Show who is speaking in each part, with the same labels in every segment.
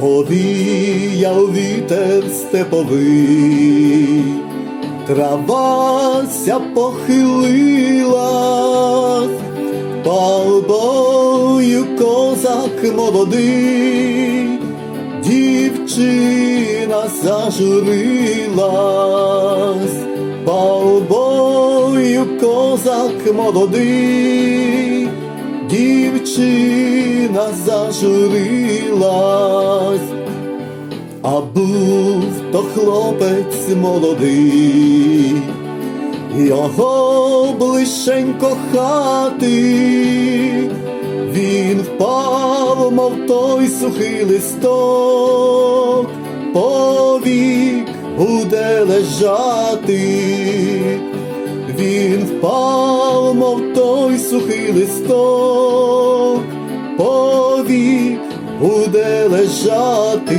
Speaker 1: Повіяв вітер степовий, травася похилила, палбою козак молодий, дівчина зажурилась, палбою козак молодий, дівчина зажурилась, а був то хлопець молодий, його ближченько хати, він впав, мов той сухий листок, повік буде лежати, він впав, мов той сухий листок, повік буде лежати.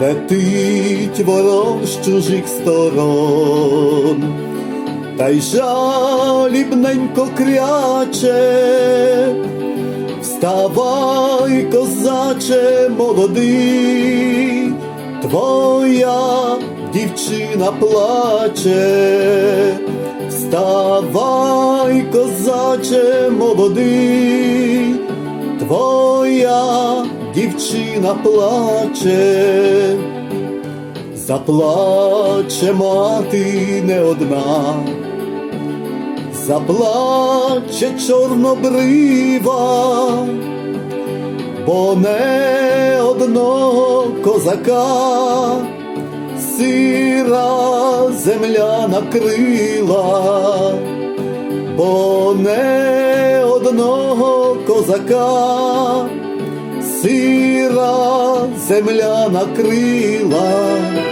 Speaker 1: Летить ворон з чужих сторон, та й жалібненько кряче, вставай, козаче молодий, твоя дівчина плаче, вставай, козаче молодий, твоя дівчина плаче, заплаче мати не одна, заплаче чорнобрива, бо не одного козака. Сира земля накрила, бо не одного козака. Сира земля накрила.